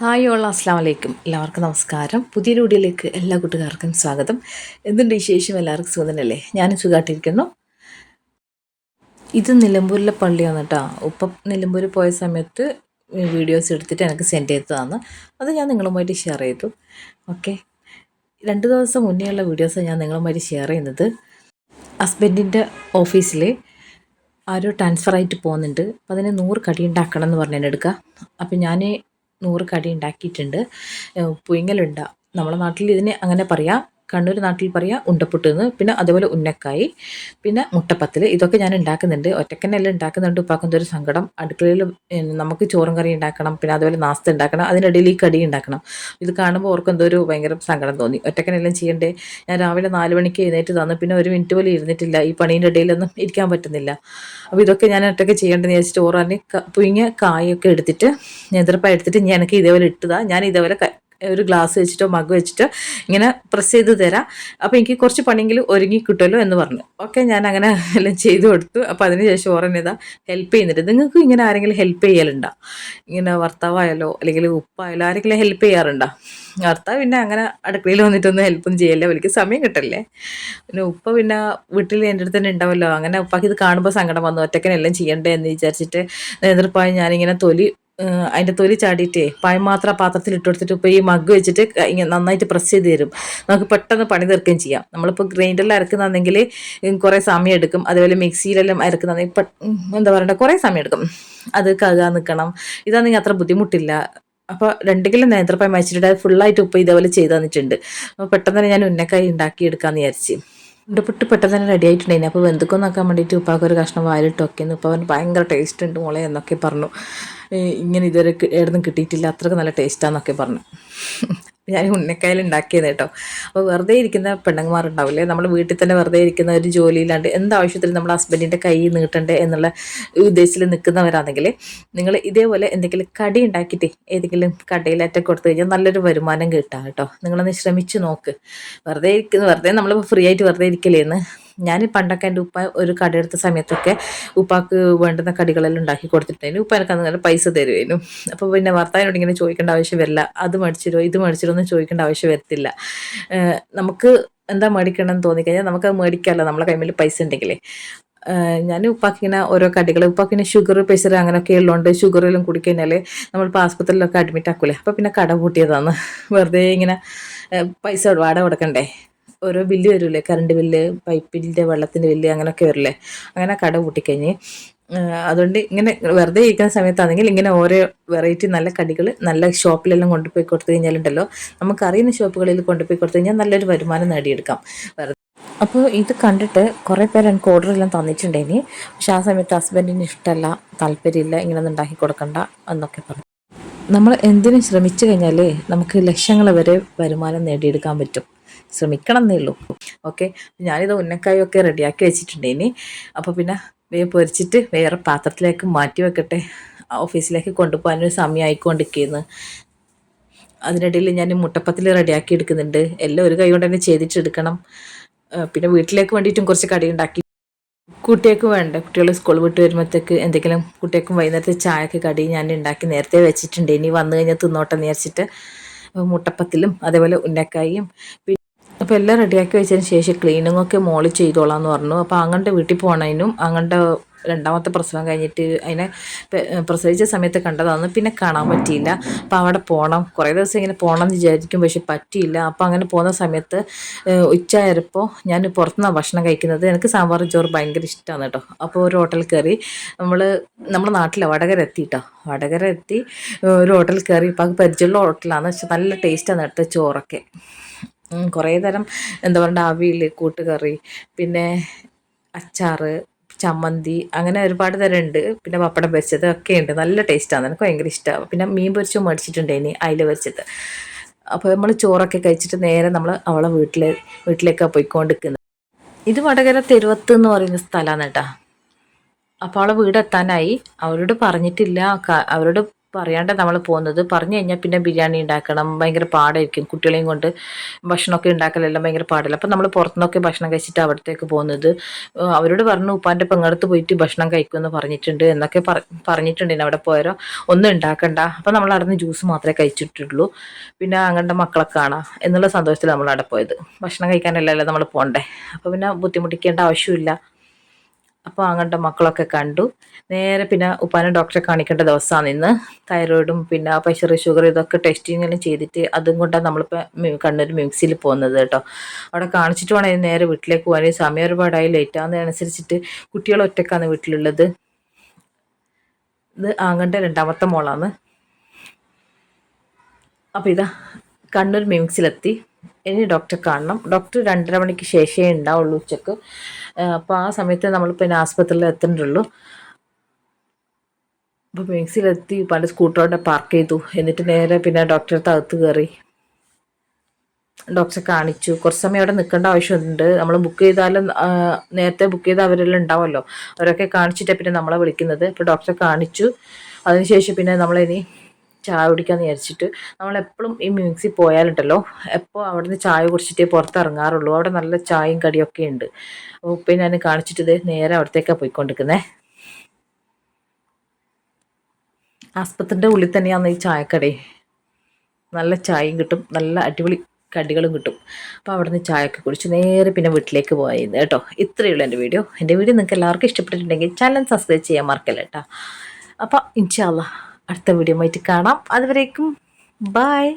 Hi all അസ്സാം വലൈക്കും എല്ലാവർക്കും നമസ്കാരം. പുതിയ വീഡിയോയിലേക്ക് എല്ലാ കൂട്ടുകാർക്കും സ്വാഗതം. എന്തുണ്ട് വിശേഷം? എല്ലാവർക്കും സുഖനല്ലേ ഞാനും സുഖമായിട്ടിരിക്കുന്നു ഇത് നിലമ്പൂരിലെ പള്ളിയാണ് കേട്ടോ ഉപ്പ നിലമ്പൂർ പോയ സമയത്ത് വീഡിയോസ് എടുത്തിട്ട് എനിക്ക് സെൻഡ് ചെയ്തതാണ്. അത് ഞാൻ നിങ്ങളുമായിട്ട് ഷെയർ ചെയ്തു. ഓക്കെ. രണ്ട് ദിവസം മുന്നേയുള്ള വീഡിയോസ് ഞാൻ നിങ്ങളുമായിട്ട് ഷെയർ ചെയ്യുന്നത്. ഹസ്ബൻഡിന്റെ ഓഫീസിൽ ആരോ ട്രാൻസ്ഫർ ആയിട്ട് പോകുന്നുണ്ട്. അപ്പോൾ അതിന് നൂറ് കടി ഉണ്ടാക്കണം എന്ന് പറഞ്ഞതിനെടുക്കുക അപ്പോൾ ഞാൻ നൂറ് കടി ഉണ്ടാക്കിയിട്ടുണ്ട്. പുഴുങ്ങലുണ്ട. നമ്മുടെ നാട്ടിൽ ഇതിനെ അങ്ങനെ പറയാം. കണ്ണൂർ നാട്ടിൽ പറയുക ഉണ്ടപ്പുട്ട് എന്ന് പിന്നെ അതുപോലെ ഉന്നക്കായി പിന്നെ മുട്ടപ്പത്തിൽ ഇതൊക്കെ ഞാൻ ഉണ്ടാക്കുന്നുണ്ട്. ഒറ്റക്കന്നെല്ലാം ഉണ്ടാക്കുന്നുണ്ട്. ഉപ്പാക്കുന്ന ഒരു സങ്കടം. അടുക്കളയിൽ നമുക്ക് ചോറും കറി ഉണ്ടാക്കണം. പിന്നെ അതുപോലെ നാസ്ത ഉണ്ടാക്കണം. അതിനിടയിൽ ഈ കടി ഉണ്ടാക്കണം. ഇത് കാണുമ്പോൾ ഓർക്കും എന്തോ ഒരു ഭയങ്കര സങ്കടം തോന്നി. ഒറ്റക്കനെല്ലാം ചെയ്യണ്ടേ? ഞാൻ രാവിലെ നാല് മണിക്ക് എഴുന്നേറ്റ് തന്നു. പിന്നെ ഒരു മിനിറ്റ് പോലും ഇരുന്നിട്ടില്ല. ഈ പണീന്റെ ഇടയിലൊന്നും ഇരിക്കാൻ പറ്റുന്നില്ല. അപ്പോൾ ഇതൊക്കെ ഞാൻ ഒറ്റയ്ക്ക് ചെയ്യേണ്ടതെന്ന് വിചാരിച്ചിട്ട് ഓറാന് പുഴുങ്ങിയ കായൊക്കെ എടുത്തിട്ട് നേന്ത്രപ്പായ എടുത്തിട്ട് ഞാൻ എനിക്ക് ഇതേപോലെ ഇട്ടതാണ് ഞാൻ ഇതേപോലെ ഒരു ഗ്ലാസ് വെച്ചിട്ടോ മഗ് വെച്ചിട്ടോ ഇങ്ങനെ പ്രസ് ചെയ്ത് തരാം. അപ്പോൾ എനിക്ക് കുറച്ച് പണിയെങ്കിലും ഒരുങ്ങി കിട്ടുമല്ലോ എന്ന് പറഞ്ഞു. ഓക്കെ ഞാൻ അങ്ങനെ എല്ലാം ചെയ്തു കൊടുത്തു. അപ്പോൾ അതിനുശേഷം ഓറന്നെ ഹെൽപ്പ് ചെയ്യുന്നുണ്ട്. നിങ്ങൾക്ക് ഇങ്ങനെ ആരെങ്കിലും ഹെൽപ്പ് ചെയ്യലുണ്ടോ? ഇങ്ങനെ ഭർത്താവായാലോ അല്ലെങ്കിൽ ഉപ്പായാലോ ആരെങ്കിലും ഹെൽപ്പ് ചെയ്യാറുണ്ടോ? ഭർത്താവ് പിന്നെ അങ്ങനെ അടുക്കളയിൽ വന്നിട്ടൊന്നും ഹെൽപ്പൊന്നും ചെയ്യല്ല എനിക്ക് സമയം കിട്ടല്ലേ പിന്നെ ഉപ്പ പിന്നെ വീട്ടിൽ എന്റെ അടുത്ത് തന്നെ ഉണ്ടാവല്ലോ. അങ്ങനെ ഉപ്പാക്ക് ഇത് കാണുമ്പോൾ സങ്കടം വന്നു. ഒറ്റക്കനെല്ലാം ചെയ്യണ്ടേ എന്ന് വിചാരിച്ചിട്ട് നേതൃപ്പായി ഞാനിങ്ങനെ തൊലി അതിന്റെ തൊലി ചാടിയിട്ടേ പായം മാത്രം പാത്രത്തിൽ ഇട്ട് കൊടുത്തിട്ട് ഇപ്പോൾ ഈ മഗ് വെച്ചിട്ട് നന്നായിട്ട് പ്രസ് ചെയ്ത് തരും. നമുക്ക് പെട്ടെന്ന് പണി തീർക്കുകയും ചെയ്യാം. നമ്മളിപ്പോൾ ഗ്രൈൻഡറിൽ അരക്കുന്നതെങ്കിൽ കുറേ സമയം എടുക്കും. അതുപോലെ മിക്സിയിലെല്ലാം അരക്കുന്നെങ്കിൽ എന്താ പറയണ്ട? കുറേ സമയം എടുക്കും. അത് കഴുകാൻ നിൽക്കണം ഇതാണെങ്കിൽ അത്ര ബുദ്ധിമുട്ടില്ല. അപ്പോൾ രണ്ട് കിലോ വെച്ചിട്ട് അത് ഫുള്ളായിട്ട് ഉപ്പ് ഇതേപോലെ ചെയ്ത് തന്നിട്ടുണ്ട്. അപ്പോൾ പെട്ടെന്ന് തന്നെ ഞാൻ ഉന്നക്കായി ഉണ്ടാക്കി എടുക്കാമെന്ന് വിചാരിച്ചു. ഉണ്ടപ്പെട്ട് പെട്ടെന്ന് തന്നെ റെഡി ആയിട്ടുണ്ടായിരുന്നു അപ്പോൾ വെന്തുക്കം നോക്കാൻ വേണ്ടിയിട്ട് ഉപ്പാക്ക് ഒരു കഷ്ണം വായിലിട്ടൊക്കെയെന്ന് ഉപ്പ അവൻ ഭയങ്കര ടേസ്റ്റ് ഉണ്ട് മോളെ എന്നൊക്കെ പറഞ്ഞു. ഇങ്ങനെ ഇതുവരെ എവിടുന്നും കിട്ടിയിട്ടില്ല. അത്രയ്ക്ക് നല്ല ടേസ്റ്റാന്നൊക്കെ പറഞ്ഞു. ഞാൻ ഉന്നക്കായൽ ഉണ്ടാക്കിയത് കേട്ടോ അപ്പോൾ വെറുതെ ഇരിക്കുന്ന പെണ്ണുങ്ങമാരുണ്ടാവില്ലേ നമ്മൾ വീട്ടിൽ തന്നെ വെറുതെ ഇരിക്കുന്ന ഒരു ജോലിയിലാണ്ട് എന്താവശ്യത്തിലും നമ്മൾ ഹസ്ബൻഡിന്റെ കൈ നീട്ടണ്ടേ എന്നുള്ള ഉദ്ദേശത്തിൽ നിൽക്കുന്നവരാണെങ്കിൽ നിങ്ങൾ ഇതേപോലെ എന്തെങ്കിലും കടി ഉണ്ടാക്കിയിട്ട് ഏതെങ്കിലും കടയിലേറ്റം കൊടുത്തു കഴിഞ്ഞാൽ നല്ലൊരു വരുമാനം കിട്ടാം കേട്ടോ നിങ്ങളൊന്ന് ശ്രമിച്ചു നോക്ക്. വെറുതെ ഇരിക്കുന്ന വെറുതെ നമ്മൾ ഫ്രീ ആയിട്ട് വെറുതെ ഇരിക്കലേന്ന് ഞാൻ പണ്ടൊക്കെ എന്റെ ഉപ്പ ഒരു കടയെടുത്ത സമയത്തൊക്കെ ഉപ്പാക്ക് വേണ്ടുന്ന കടികളെല്ലാം ഉണ്ടാക്കി കൊടുത്തിട്ടുണ്ടായിരുന്നു. ഉപ്പ എനിക്ക് അങ്ങനെ പൈസ തരുമായിരുന്നു അപ്പോൾ പിന്നെ ഭർത്താവിനോട് ഇങ്ങനെ ചോദിക്കേണ്ട ആവശ്യം വരില്ല. അത് മേടിച്ചിരോ ഇത് മേടിച്ചിരോ എന്ന് ചോദിക്കേണ്ട ആവശ്യം വരത്തില്ല. നമുക്ക് എന്താ മേടിക്കണം എന്ന് തോന്നിക്കഴിഞ്ഞാൽ നമുക്ക് അത് മേടിക്കാമല്ലോ നമ്മളെ കൈമിൽ പൈസ ഉണ്ടെങ്കിലേ. ഞാൻ ഉപ്പാക്കിങ്ങനെ ഓരോ കടികൾ ഉപ്പാക്കിങ്ങനെ ഷുഗർ പ്രഷർ അങ്ങനെയൊക്കെ ഉള്ളതുകൊണ്ട് ഷുഗറെല്ലാം കുടിക്കഴിഞ്ഞാൽ നമ്മളിപ്പോൾ ആസ്പത്രിയിലൊക്കെ അഡ്മിറ്റ് ആക്കൂലേ. അപ്പോൾ പിന്നെ കട കൂട്ടിയതാണ് വെറുതെ ഇങ്ങനെ പൈസ വാടക കൊടുക്കണ്ടേ? ഓരോ ബില്ല് വരില്ലേ കറണ്ട് ബില്ല് പൈപ്പിന്റെ വെള്ളത്തിന്റെ ബില്ല് അങ്ങനെയൊക്കെ വരില്ലേ അങ്ങനെ കട കൂട്ടിക്കഴിഞ്ഞ് അതുകൊണ്ട് ഇങ്ങനെ വെറുതെ ഇരിക്കുന്ന സമയത്താണെങ്കിൽ ഇങ്ങനെ ഓരോ വെറൈറ്റി നല്ല കടികൾ നല്ല ഷോപ്പിലെല്ലാം കൊണ്ടുപോയി കൊടുത്തു കഴിഞ്ഞാലുണ്ടല്ലോ നമുക്ക് അറിയുന്ന ഷോപ്പുകളിൽ കൊണ്ടുപോയി കൊടുത്തു കഴിഞ്ഞാൽ നല്ലൊരു വരുമാനം നേടിയെടുക്കാം. വെറുതെ. അപ്പോൾ ഇത് കണ്ടിട്ട് കുറേ പേര് എനിക്ക് ഓർഡറെല്ലാം തന്നിട്ടുണ്ടായിനി. പക്ഷെ ആ സമയത്ത് ഹസ്ബൻഡിന് ഇഷ്ടമല്ല താല്പര്യമില്ല ഇങ്ങനെ ഉണ്ടാക്കി കൊടുക്കണ്ട എന്നൊക്കെ പറഞ്ഞു. നമ്മൾ എന്തിനും ശ്രമിച്ചു കഴിഞ്ഞാൽ നമുക്ക് ലക്ഷങ്ങൾ വരെ വരുമാനം നേടിയെടുക്കാൻ പറ്റും. ശ്രമിക്കണം എന്നേ ഉള്ളൂ ഓക്കെ? ഞാനിത് ഉന്നക്കായൊക്കെ റെഡിയാക്കി വെച്ചിട്ടുണ്ട് ഇനി അപ്പോൾ പിന്നെ വേ പൊരിച്ചിട്ട് വേറെ പാത്രത്തിലേക്ക് മാറ്റി വെക്കട്ടെ. ഓഫീസിലേക്ക് കൊണ്ടുപോകാനൊരു സമയം ആയിക്കൊണ്ടിരിക്കുന്നു അതിനിടയിൽ ഞാൻ മുട്ടപ്പത്തിൽ റെഡിയാക്കി എടുക്കുന്നുണ്ട്. എല്ലാം ഒരു കൈ കൊണ്ട് തന്നെ ചെയ്തിട്ടെടുക്കണം. പിന്നെ വീട്ടിലേക്ക് വേണ്ടിയിട്ടും കുറച്ച് കടി ഉണ്ടാക്കി കുട്ടികൾക്ക് വേണ്ട. കുട്ടികൾ സ്കൂൾ വിട്ട് വരുമ്പോഴത്തേക്ക് എന്തെങ്കിലും കുട്ടികൾക്കും വൈകുന്നേരത്തെ ചായക്ക് കടി ഞാൻ ഉണ്ടാക്കി നേരത്തെ വെച്ചിട്ടുണ്ട്. ഇനി വന്നു കഴിഞ്ഞാൽ തിന്നോട്ടം നേരിച്ചിട്ട് മുട്ടപ്പത്തിലും അതേപോലെ ഉന്നക്കായും അപ്പോൾ എല്ലാം റെഡിയാക്കി വെച്ചതിന് ശേഷം ക്ലീനിങ് ഒക്കെ മോളിൽ ചെയ്തോളാം എന്ന് പറഞ്ഞു. അപ്പോൾ അങ്ങോട്ട് വീട്ടിൽ പോകണതിനും അങ്ങോട്ട് രണ്ടാമത്തെ പ്രസവം കഴിഞ്ഞിട്ട് അതിനെ പ്രസവിച്ച സമയത്ത് കണ്ടതാണ് പിന്നെ കാണാൻ പറ്റിയില്ല. അപ്പോൾ അവിടെ പോകണം കുറേ ദിവസം ഇങ്ങനെ പോകണം എന്ന് വിചാരിക്കും പക്ഷെ പറ്റിയില്ല. അപ്പോൾ അങ്ങനെ പോകുന്ന സമയത്ത് ഉച്ചയായപ്പോൾ ഞാൻ പുറത്തുനിന്നാണ് ഭക്ഷണം കഴിക്കുന്നത്. എനിക്ക് സാമ്പാർ ചോറ് ഭയങ്കര ഇഷ്ടമാണ് കേട്ടോ. അപ്പോൾ ഒരു ഹോട്ടൽ കയറി നമ്മൾ നമ്മുടെ നാട്ടിലെ വടകര എത്തി കേട്ടോ വടകര എത്തി ഒരു ഹോട്ടൽ കയറി. ഇപ്പം പരിചയമുള്ള ഹോട്ടലാണ് പക്ഷെ നല്ല ടേസ്റ്റാണ് എടുത്ത ചോറൊക്കെ. കുറേ തരം എന്താ പറയുക അവിയൽ കൂട്ടുകറി പിന്നെ അച്ചാറ് ചമ്മന്തി അങ്ങനെ ഒരുപാട് തരം ഉണ്ട് പിന്നെ പപ്പടം പൊരിച്ചത് ഒക്കെ ഉണ്ട്. നല്ല ടേസ്റ്റാണ് എനിക്ക് ഭയങ്കര ഇഷ്ടമാണ് പിന്നെ മീൻ പൊരിച്ചും മേടിച്ചിട്ടുണ്ട് ഇനി അയില പൊരിച്ചത്. അപ്പോൾ നമ്മൾ ചോറൊക്കെ കഴിച്ചിട്ട് നേരെ നമ്മൾ അവളെ വീട്ടിൽ വീട്ടിലേക്കാണ് പോയിക്കൊണ്ടിരിക്കുന്നത്. ഇത് വടകര തെരുവത്ത് എന്ന് പറയുന്ന സ്ഥലമാണ് കേട്ടോ. അപ്പോൾ അവളെ വീടെത്താനായി അവരോട് പറഞ്ഞിട്ടില്ല. അവരോട് പറയാണ്ട് നമ്മൾ പോകുന്നത് പറഞ്ഞു കഴിഞ്ഞാൽ പിന്നെ ബിരിയാണി ഉണ്ടാക്കണം ഭയങ്കര പാടായിരിക്കും. കുട്ടികളെയും കൊണ്ട് ഭക്ഷണമൊക്കെ ഉണ്ടാക്കലെല്ലാം ഭയങ്കര പാടില്ല? അപ്പം നമ്മൾ പുറത്തുനിന്നൊക്കെ ഭക്ഷണം കഴിച്ചിട്ട് അവിടത്തേക്ക് പോകുന്നത്. അവരോട് പറഞ്ഞു ഉപ്പാന്റെ പെങ്ങടുത്ത് പോയിട്ട് ഭക്ഷണം കഴിക്കുമെന്ന് പറഞ്ഞിട്ടുണ്ട്. എന്നൊക്കെ പറഞ്ഞിട്ടുണ്ടെങ്കിൽ പറഞ്ഞിട്ടുണ്ട് അവിടെ പോയാലോ ഒന്നും ഉണ്ടാക്കണ്ട അപ്പം നമ്മൾ അവിടെ നിന്ന് ജ്യൂസ് മാത്രമേ കഴിച്ചിട്ടുള്ളൂ. പിന്നെ അങ്ങനത്തെ മക്കളെ കാണാം എന്നുള്ള സന്തോഷത്തിൽ നമ്മൾ അവിടെ പോയത്. ഭക്ഷണം കഴിക്കാനല്ലല്ലോ നമ്മൾ പോകണ്ടേ അപ്പോൾ പിന്നെ ബുദ്ധിമുട്ടിക്കേണ്ട ആവശ്യമില്ല. അപ്പോൾ അങ്ങനത്തെ മക്കളൊക്കെ കണ്ടു. നേരെ പിന്നെ ഉപ്പാനെ ഡോക്ടറെ കാണിക്കേണ്ട ദിവസമാണ് ഇന്ന് തൈറോയിഡും പിന്നെ പ്രഷർ ഷുഗർ ഇതൊക്കെ ടെസ്റ്റിങ്ങെല്ലാം ചെയ്തിട്ട് അതും കൊണ്ടാണ് നമ്മളിപ്പോൾ കണ്ണൂർ മിംസിൽ പോകുന്നത് കേട്ടോ. അവിടെ കാണിച്ചിട്ട് വേണം നേരെ വീട്ടിലേക്ക് പോകാൻ. ഈ സമയം ഒരുപാടായി ലേറ്റ് ആകുന്നതനുസരിച്ചിട്ട് കുട്ടികൾ ഒറ്റക്കാണ് വീട്ടിലുള്ളത്. ഇത് ആങ്ങന്റെ രണ്ടാമത്തെ മോളാണ്. അപ്പോൾ ഇതാ കണ്ണൂർ മിംസിലെത്തി ഇനി ഡോക്ടർ കാണണം. ഡോക്ടർ രണ്ടര മണിക്ക് ശേഷമേ ഉണ്ടാവുള്ളൂ ഉച്ചയ്ക്ക്. അപ്പോൾ ആ സമയത്ത് നമ്മൾ പിന്നെ ആസ്പത്രിയിൽ എത്തേണ്ടുള്ളൂ അപ്പോൾ മിക്സിയിലെത്തി പല സ്കൂട്ടറോടെ പാർക്ക് ചെയ്തു. എന്നിട്ട് നേരെ പിന്നെ ഡോക്ടറെ അകത്ത് കയറി. ഡോക്ടറെ കാണിച്ചു. കുറച്ച് സമയം അവിടെ നിൽക്കേണ്ട ആവശ്യമുണ്ട്. നമ്മൾ ബുക്ക് ചെയ്താലും നേരത്തെ ബുക്ക് ചെയ്ത അവരെല്ലാം ഉണ്ടാവുമല്ലോ. അവരൊക്കെ കാണിച്ചിട്ട് പിന്നെ നമ്മളെ വിളിക്കുന്നത്. അപ്പോൾ ഡോക്ടറെ കാണിച്ചു. അതിനുശേഷം പിന്നെ നമ്മളിനി ചായ കുടിക്കാന്ന് വിചാരിച്ചിട്ട് നമ്മളെപ്പോഴും ഈ മ്യൂസിൽ പോയാലുണ്ടല്ലോ. എപ്പോൾ അവിടുന്ന് ചായ കുടിച്ചിട്ടേ പുറത്തിറങ്ങാറുള്ളൂ. അവിടെ നല്ല ചായയും കടിയൊക്കെ ഉണ്ട്. അപ്പോൾ ഞാൻ കാണിച്ചിട്ട് നേരെ അവിടത്തേക്കാണ് പോയിക്കൊണ്ടിരിക്കുന്നത് ആസ്പത്രിന്റെ ഉള്ളിൽ തന്നെയാണ് ഈ ചായക്കടേ. നല്ല ചായയും കിട്ടും. നല്ല അടിപൊളി കടികളും കിട്ടും. അപ്പോൾ അവിടെ നിന്ന് ചായയൊക്കെ കുടിച്ച് നേരെ പിന്നെ വീട്ടിലേക്ക് പോയത് കേട്ടോ. ഇത്രയേ ഉള്ളൂ എന്റെ വീഡിയോ. എന്റെ വീഡിയോ നിങ്ങൾക്ക് എല്ലാവർക്കും ഇഷ്ടപ്പെട്ടിട്ടുണ്ടെങ്കിൽ ചാനൽ സബ്സ്ക്രൈബ് ചെയ്യാൻ മറക്കല്ല കേട്ടോ. അപ്പോൾ ഇൻഷാല്ല അടുത്ത വീഡിയോ ആയിട്ട് കാണാം. അതുവരേക്കും ബായ്